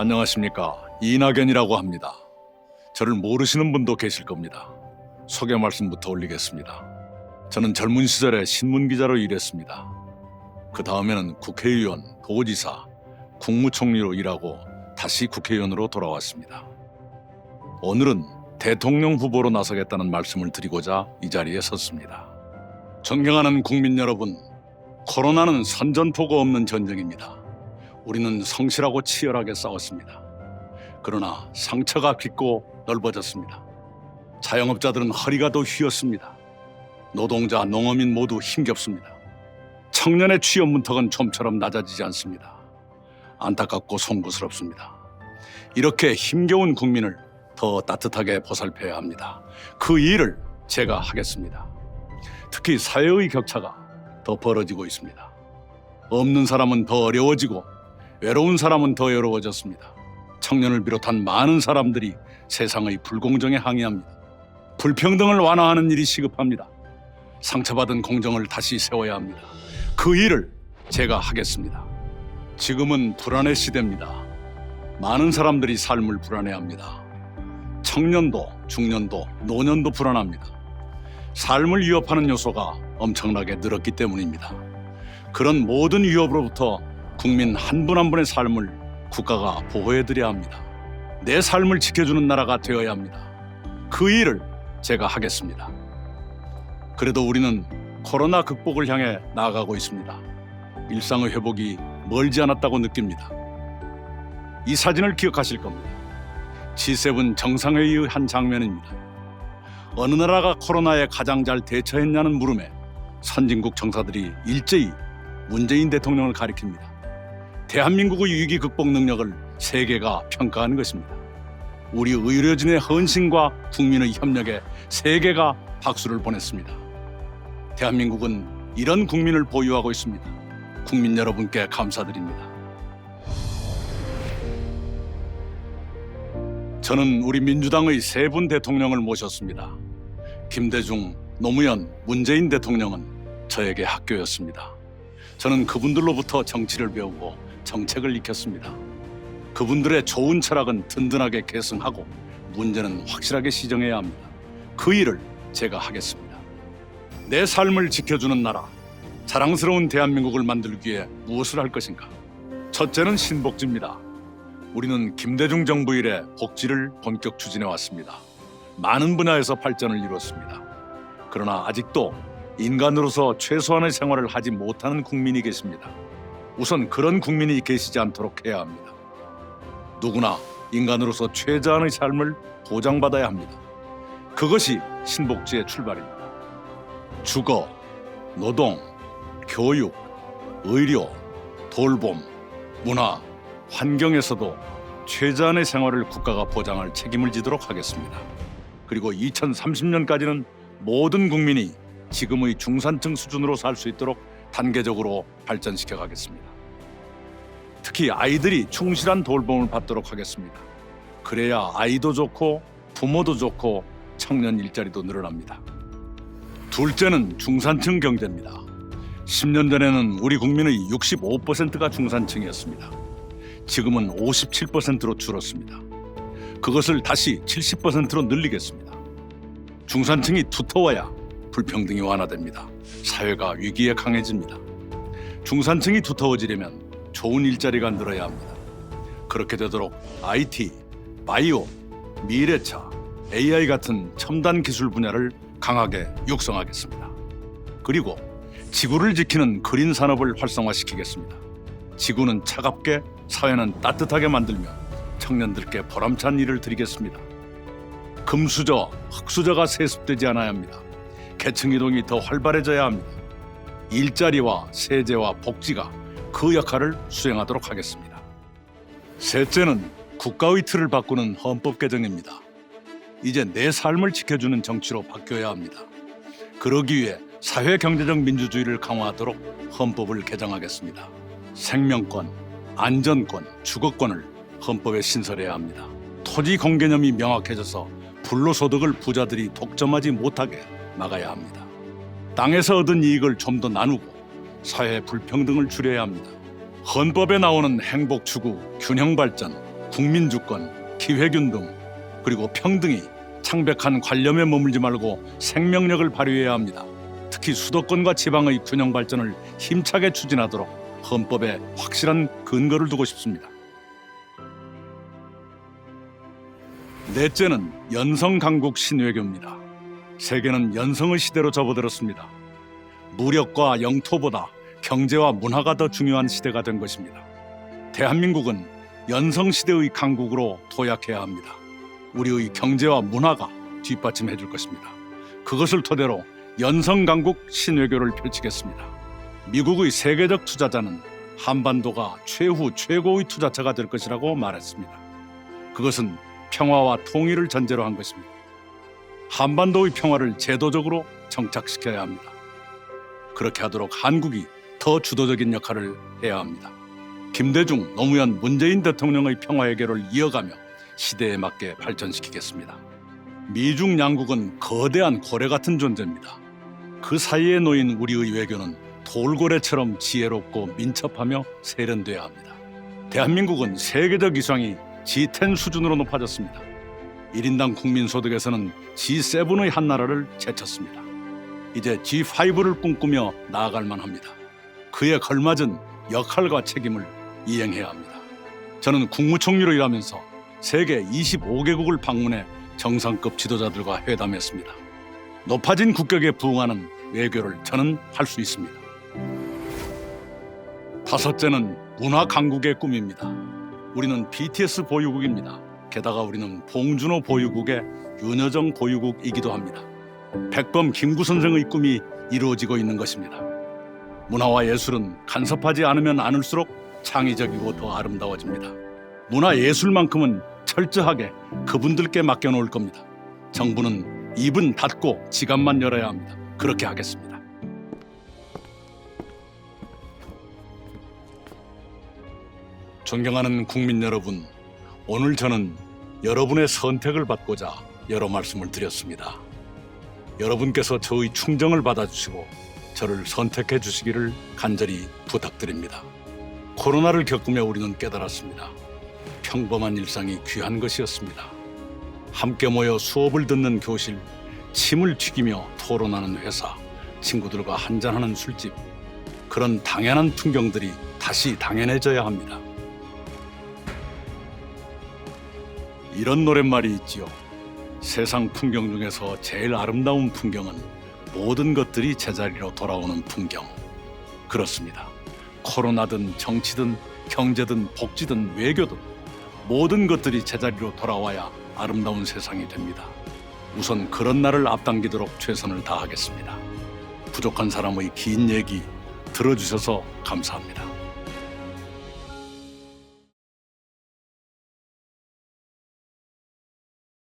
안녕하십니까 이낙연이라고 합니다. 저를 모르시는 분도 계실 겁니다. 소개 말씀부터 올리겠습니다. 저는 젊은 시절에 신문 기자로 일했습니다. 그 다음에는 국회의원, 도지사, 국무총리로 일하고 다시 국회의원으로 돌아왔습니다. 오늘은 대통령 후보로 나서겠다는 말씀을 드리고자 이 자리에 섰습니다. 존경하는 국민 여러분, 코로나는 선전포고 없는 전쟁입니다. 우리는 성실하고 치열하게 싸웠습니다. 그러나 상처가 깊고 넓어졌습니다. 자영업자들은 허리가 더 휘었습니다. 노동자, 농어민 모두 힘겹습니다. 청년의 취업 문턱은 좀처럼 낮아지지 않습니다. 안타깝고 송구스럽습니다. 이렇게 힘겨운 국민을 더 따뜻하게 보살펴야 합니다. 그 일을 제가 하겠습니다. 특히 사회의 격차가 더 벌어지고 있습니다. 없는 사람은 더 어려워지고 외로운 사람은 더 외로워졌습니다. 청년을 비롯한 많은 사람들이 세상의 불공정에 항의합니다. 불평등을 완화하는 일이 시급합니다. 상처받은 공정을 다시 세워야 합니다. 그 일을 제가 하겠습니다. 지금은 불안의 시대입니다. 많은 사람들이 삶을 불안해합니다. 청년도, 중년도, 노년도 불안합니다. 삶을 위협하는 요소가 엄청나게 늘었기 때문입니다. 그런 모든 위협으로부터 국민 한분한 분의 삶을 국가가 보호해드려야 합니다. 내 삶을 지켜주는 나라가 되어야 합니다. 그 일을 제가 하겠습니다. 그래도 우리는 코로나 극복을 향해 나아가고 있습니다. 일상의 회복이 멀지 않았다고 느낍니다. 이 사진을 기억하실 겁니다. G7 정상회의의 한 장면입니다. 어느 나라가 코로나에 가장 잘 대처했냐는 물음에 선진국 정사들이 일제히 문재인 대통령을 가리킵니다. 대한민국의 위기 극복 능력을 세계가 평가하는 것입니다. 우리 의료진의 헌신과 국민의 협력에 세계가 박수를 보냈습니다. 대한민국은 이런 국민을 보유하고 있습니다. 국민 여러분께 감사드립니다. 저는 우리 민주당의 세 분 대통령을 모셨습니다. 김대중, 노무현, 문재인 대통령은 저에게 학교였습니다. 저는 그분들로부터 정치를 배우고 정책을 익혔습니다. 그분들의 좋은 철학은 든든하게 계승하고 문제는 확실하게 시정해야 합니다. 그 일을 제가 하겠습니다. 내 삶을 지켜주는 나라, 자랑스러운 대한민국을 만들기 위해 무엇을 할 것인가? 첫째는 신복지입니다. 우리는 김대중 정부 이래 복지를 본격 추진해 왔습니다. 많은 분야에서 발전을 이뤘습니다. 그러나 아직도 인간으로서 최소한의 생활을 하지 못하는 국민이 계십니다. 우선 그런 국민이 계시지 않도록 해야 합니다. 누구나 인간으로서 최저한의 삶을 보장받아야 합니다. 그것이 신복지의 출발입니다. 주거, 노동, 교육, 의료, 돌봄, 문화, 환경에서도 최저한의 생활을 국가가 보장할 책임을 지도록 하겠습니다. 그리고 2030년까지는 모든 국민이 지금의 중산층 수준으로 살 수 있도록 단계적으로 발전시켜 가겠습니다. 특히 아이들이 충실한 돌봄을 받도록 하겠습니다. 그래야 아이도 좋고 부모도 좋고 청년 일자리도 늘어납니다. 둘째는 중산층 경제입니다. 10년 전에는 우리 국민의 65%가 중산층이었습니다. 지금은 57%로 줄었습니다. 그것을 다시 70%로 늘리겠습니다. 중산층이 두터워야 불평등이 완화됩니다. 사회가 위기에 강해집니다. 중산층이 두터워지려면 좋은 일자리가 늘어야 합니다. 그렇게 되도록 IT, 바이오, 미래차, AI 같은 첨단 기술 분야를 강하게 육성하겠습니다. 그리고 지구를 지키는 그린 산업을 활성화시키겠습니다. 지구는 차갑게, 사회는 따뜻하게 만들며 청년들께 보람찬 일을 드리겠습니다. 금수저, 흑수저가 세습되지 않아야 합니다. 계층 이동이 더 활발해져야 합니다. 일자리와 세제와 복지가 그 역할을 수행하도록 하겠습니다. 셋째는 국가의 틀을 바꾸는 헌법 개정입니다. 이제 내 삶을 지켜주는 정치로 바뀌어야 합니다. 그러기 위해 사회 경제적 민주주의를 강화하도록 헌법을 개정하겠습니다. 생명권, 안전권, 주거권을 헌법에 신설해야 합니다. 토지 공개념이 명확해져서 불로소득을 부자들이 독점하지 못하게 막아야 합니다. 땅에서 얻은 이익을 좀 더 나누고 사회 불평등을 줄여야 합니다. 헌법에 나오는 행복 추구, 균형 발전, 국민 주권, 기회균 등 그리고 평등이 창백한 관념에 머물지 말고 생명력을 발휘해야 합니다. 특히 수도권과 지방의 균형 발전을 힘차게 추진하도록 헌법에 확실한 근거를 두고 싶습니다. 넷째는 연성 강국 신외교입니다. 세계는 연성의 시대로 접어들었습니다. 무력과 영토보다 경제와 문화가 더 중요한 시대가 된 것입니다. 대한민국은 연성 시대의 강국으로 도약해야 합니다. 우리의 경제와 문화가 뒷받침해 줄 것입니다. 그것을 토대로 연성 강국 신외교를 펼치겠습니다. 미국의 세계적 투자자는 한반도가 최후 최고의 투자처가 될 것이라고 말했습니다. 그것은 평화와 통일을 전제로 한 것입니다. 한반도의 평화를 제도적으로 정착시켜야 합니다. 그렇게 하도록 한국이 더 주도적인 역할을 해야 합니다. 김대중, 노무현, 문재인 대통령의 평화 해결을 이어가며 시대에 맞게 발전시키겠습니다. 미중 양국은 거대한 고래 같은 존재입니다. 그 사이에 놓인 우리의 외교는 돌고래처럼 지혜롭고 민첩하며 세련돼야 합니다. 대한민국은 세계적 위상이 G10 수준으로 높아졌습니다. 1인당 국민 소득에서는 G7의 한 나라를 제쳤습니다. 이제 G5를 꿈꾸며 나아갈 만합니다. 그에 걸맞은 역할과 책임을 이행해야 합니다. 저는 국무총리로 일하면서 세계 25개국을 방문해 정상급 지도자들과 회담했습니다. 높아진 국격에 부응하는 외교를 저는 할 수 있습니다. 다섯째는 문화 강국의 꿈입니다. 우리는 BTS 보유국입니다. 게다가 우리는 봉준호 보유국의 윤여정 보유국이기도 합니다. 백범 김구 선생의 꿈이 이루어지고 있는 것입니다. 문화와 예술은 간섭하지 않으면 않을수록 창의적이고 더 아름다워집니다. 문화 예술만큼은 철저하게 그분들께 맡겨놓을 겁니다. 정부는 입은 닫고 지갑만 열어야 합니다. 그렇게 하겠습니다. 존경하는 국민 여러분, 오늘 저는 여러분의 선택을 받고자 여러 말씀을 드렸습니다. 여러분께서 저의 충정을 받아주시고 저를 선택해 주시기를 간절히 부탁드립니다. 코로나를 겪으며 우리는 깨달았습니다. 평범한 일상이 귀한 것이었습니다. 함께 모여 수업을 듣는 교실, 침을 튀기며 토론하는 회사, 친구들과 한잔하는 술집, 그런 당연한 풍경들이 다시 당연해져야 합니다. 이런 노랫말이 있지요. 세상 풍경 중에서 제일 아름다운 풍경은 모든 것들이 제자리로 돌아오는 풍경. 그렇습니다. 코로나든 정치든 경제든 복지든 외교든 모든 것들이 제자리로 돌아와야 아름다운 세상이 됩니다. 우선 그런 날을 앞당기도록 최선을 다하겠습니다. 부족한 사람의 긴 얘기 들어주셔서 감사합니다.